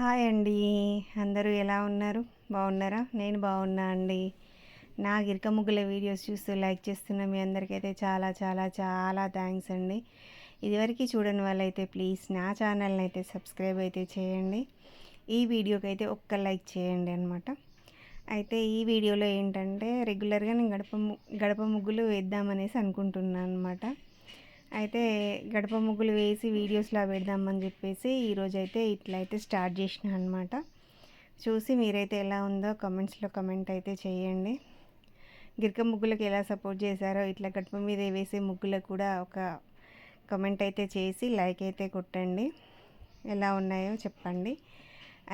Hi అండి. అందరూ ఎలా ఉన్నారు? బాగున్నారా? నేను బాగున్నా అండి. నా గిరక ముగ్గుల వీడియోస్ చూస్తూ లైక్ చేస్తున్న మీ అందరికైతే చాలా చాలా చాలా థ్యాంక్స్ అండి. ఇదివరకు చూడని వాళ్ళైతే ప్లీజ్ నా ఛానల్ని అయితే సబ్స్క్రైబ్ అయితే చేయండి. ఈ వీడియోకి అయితే ఒక్క లైక్ చేయండి అనమాట అయితే ఈ వీడియోలో ఏంటంటే రెగ్యులర్గా నేను గడప గడప ముగ్గులు వేద్దామనేసి అనుకుంటున్నాను అనమాట అయితే గడప ముగ్గులు వేసి వీడియోస్లా పెడదామని చెప్పేసి ఈరోజు అయితే ఇట్లా అయితే స్టార్ట్ చేసిన అనమాట చూసి మీరైతే ఎలా ఉందో కమెంట్స్లో కమెంట్ అయితే చేయండి. గిరక ముగ్గులకు ఎలా సపోర్ట్ చేశారో ఇట్లా గడప మీద వేసే ముగ్గులకు కూడా ఒక కమెంట్ అయితే చేసి లైక్ అయితే కొట్టండి. ఎలా ఉన్నాయో చెప్పండి.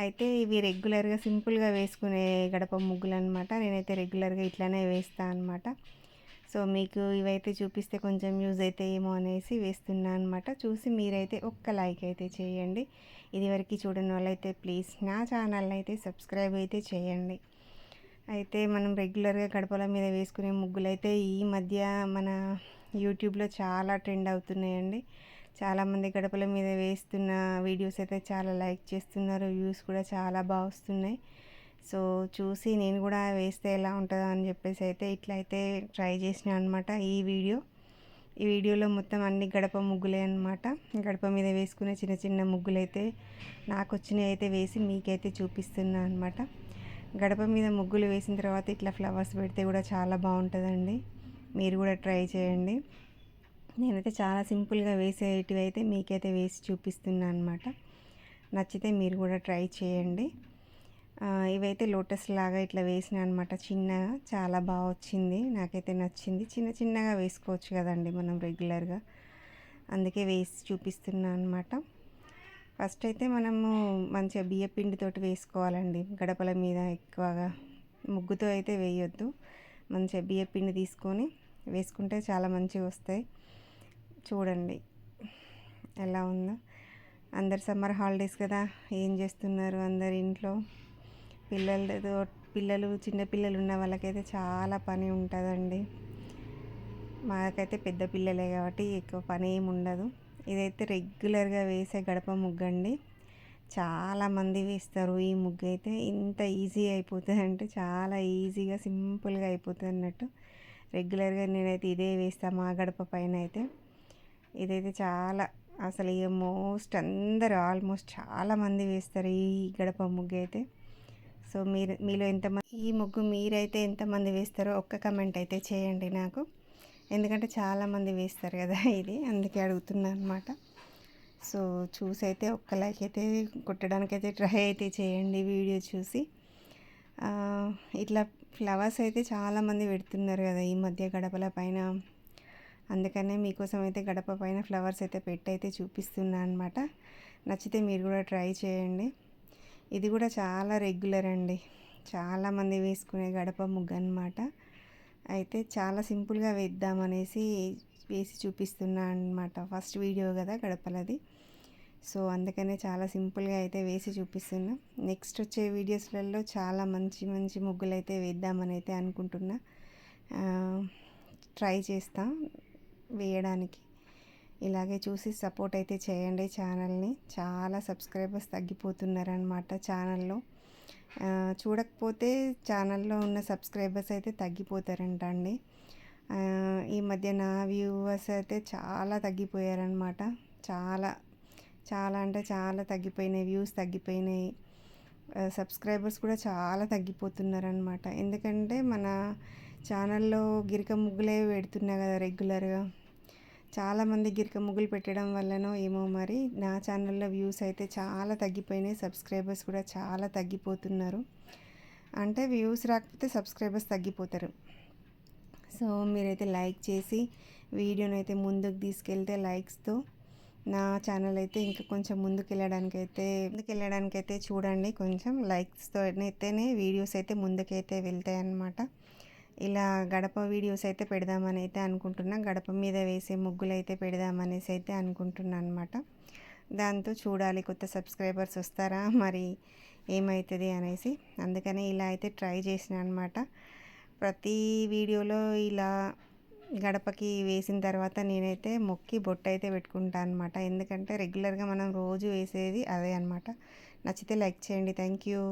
అయితే ఇవి రెగ్యులర్గా సింపుల్గా వేసుకునే గడప ముగ్గులు అనమాట నేనైతే రెగ్యులర్గా ఇట్లానే వేస్తాను అనమాట. సో మీకు ఇవైతే చూపిస్తే కొంచెం యూజ్ అయితే ఏమో అనేసి వేస్తున్నా అనమాట చూసి మీరైతే ఒక్క లైక్ అయితే చేయండి. ఇదివరకు చూడని వాళ్ళైతే ప్లీజ్ నా ఛానల్ అయితే సబ్స్క్రైబ్ అయితే చేయండి. అయితే మనం రెగ్యులర్గా గడపల మీద వేసుకునే ముగ్గులు అయితే ఈ మధ్య మన యూట్యూబ్లో చాలా ట్రెండ్ అవుతున్నాయండి. చాలామంది గడపల మీద వేస్తున్న వీడియోస్ అయితే చాలా లైక్ చేస్తున్నారు వ్యూస్ కూడా చాలా బాగా వస్తున్నాయి. సో చూసి నేను కూడా వేస్తే ఎలా ఉంటుందో అని చెప్పేసి అయితే ఇట్లా అయితే ట్రై చేసిన అనమాట ఈ వీడియో. ఈ వీడియోలో మొత్తం అన్ని గడప ముగ్గులే అనమాట గడప మీద వేసుకునే చిన్న చిన్న ముగ్గులు అయితే నాకు వచ్చినవి అయితే వేసి మీకైతే చూపిస్తున్నా అనమాట గడప మీద ముగ్గులు వేసిన తర్వాత ఇట్లా ఫ్లవర్స్ పెడితే కూడా చాలా బాగుంటుందండి. మీరు కూడా ట్రై చేయండి. నేనైతే చాలా సింపుల్గా వేసేటివి అయితే మీకైతే వేసి చూపిస్తున్నాను అనమాట నచ్చితే మీరు కూడా ట్రై చేయండి. ఇవైతే లోటస్ లాగా ఇట్లా వేసిన అనమాట చిన్నగా చాలా బాగా వచ్చింది. నాకైతే నచ్చింది. చిన్న చిన్నగా వేసుకోవచ్చు కదండి మనం రెగ్యులర్గా. అందుకే వేసి చూపిస్తున్నా అనమాట ఫస్ట్ అయితే మనము మంచిగా బియ్య పిండితోటి వేసుకోవాలండి. గడపల మీద ఎక్కువగా ముగ్గుతో అయితే వేయొద్దు. మంచిగా బియ్య పిండి తీసుకొని వేసుకుంటే చాలా మంచిగా వస్తాయి. చూడండి ఎలా ఉందో. అందరు సమ్మర్ హాలిడేస్ కదా. ఏం చేస్తున్నారు అందరు ఇంట్లో? పిల్లలతో పిల్లలు చిన్న పిల్లలు ఉన్న వాళ్ళకైతే చాలా పని ఉంటుందండి. మాకైతే పెద్ద పిల్లలే కాబట్టి ఎక్కువ పని ఏమి ఉండదు. ఇదైతే రెగ్యులర్గా వేసే గడప ముగ్గండి. చాలామంది వేస్తారు ఈ ముగ్గు అయితే ఇంత ఈజీ అయిపోతుంది అంటే చాలా ఈజీగా సింపుల్గా అయిపోతుంది అన్నట్టు. రెగ్యులర్గా నేనైతే ఇదే వేస్తాను మా గడప పైన అయితే. ఇదైతే చాలా అసలు ఇక మోస్ట్ అందరూ ఆల్మోస్ట్ చాలామంది వేస్తారు ఈ గడప ముగ్గు అయితే సో మీరు మీలో ఎంతమంది ఈ ముగ్గు మీరైతే ఎంతమంది వేస్తారో ఒక్క కమెంట్ అయితే చేయండి నాకు. ఎందుకంటే చాలామంది వేస్తారు కదా ఇది అందుకే అడుగుతున్నాను అనమాట సో చూసి అయితే ఒక్క లైక్ అయితే కొట్టడానికైతే ట్రై అయితే చేయండి వీడియో చూసి. ఇట్లా ఫ్లవర్స్ అయితే చాలామంది పెడుతున్నారు కదా ఈ మధ్య గడపల పైన. అందుకనే మీకోసం అయితే గడప పైన ఫ్లవర్స్ అయితే పెట్టి అయితే చూపిస్తున్నా అనమాట నచ్చితే మీరు కూడా ట్రై చేయండి. ఇది కూడా చాలా రెగ్యులర్ అండి. చాలామంది వేసుకునే గడప ముగ్గు అనమాట అయితే చాలా సింపుల్గా వేద్దామనేసి వేసి చూపిస్తున్నా అనమాట ఫస్ట్ వీడియో కదా గడపలది. సో అందుకనే చాలా సింపుల్గా అయితే వేసి చూపిస్తున్నా. నెక్స్ట్ వచ్చే వీడియోస్లలో చాలా మంచి మంచి ముగ్గులు అయితే వేద్దామని అయితే అనుకుంటున్నా. ట్రై చేస్తా వేయడానికి. ఇలాగే చూసి సపోర్ట్ అయితే చేయండి ఛానల్ని. చాలా సబ్స్క్రైబర్స్ తగ్గిపోతున్నారనమాట ఛానల్లో. చూడకపోతే ఛానల్లో ఉన్న సబ్స్క్రైబర్స్ అయితే తగ్గిపోతారంట అండి ఈ మధ్య నా వ్యూవర్స్ అయితే చాలా తగ్గిపోయారనమాట చాలా చాలా అంటే చాలా తగ్గిపోయినాయి వ్యూస్ తగ్గిపోయినాయి. సబ్స్క్రైబర్స్ కూడా చాలా తగ్గిపోతున్నారనమాట ఎందుకంటే మన ఛానల్లో గిరిక ముగ్గులే పెడుతున్నా కదా రెగ్యులర్గా. చాలామంది గిరిక ముగ్గులు పెట్టడం వల్లనో ఏమో మరి. నా ఛానల్లో వ్యూస్ అయితే చాలా తగ్గిపోయినాయి. సబ్స్క్రైబర్స్ కూడా చాలా తగ్గిపోతున్నారు. అంటే వ్యూస్ రాకపోతే సబ్స్క్రైబర్స్ తగ్గిపోతారు. సో మీరైతే లైక్ చేసి వీడియోని అయితే ముందుకు తీసుకెళ్తే లైక్స్తో నా ఛానల్ అయితే ఇంకా కొంచెం ముందుకు వెళ్ళడానికి అయితే ముందుకు వెళ్ళడానికి అయితే చూడండి. కొంచెం లైక్స్తో అయితేనే వీడియోస్ అయితే ముందుకైతే వెళ్తాయి అన్నమాట ఇలా గడప వీడియోస్ అయితే పెడదామని అయితే అనుకుంటున్నా. గడప మీద వేసే ముగ్గులు అయితే పెడదామనేసి అయితే అనుకుంటున్నాను అనమాట దాంతో చూడాలి కొత్త సబ్స్క్రైబర్స్ వస్తారా మరి ఏమవుతుంది అనేసి. అందుకనే ఇలా అయితే ట్రై చేసిన అనమాట ప్రతి వీడియోలో ఇలా గడపకి వేసిన తర్వాత నేనైతే మొక్కి బొట్టు అయితే పెట్టుకుంటాను అనమాట ఎందుకంటే రెగ్యులర్గా మనం రోజు వేసేది అదే అనమాట నచ్చితే లైక్ చేయండి. Thank you.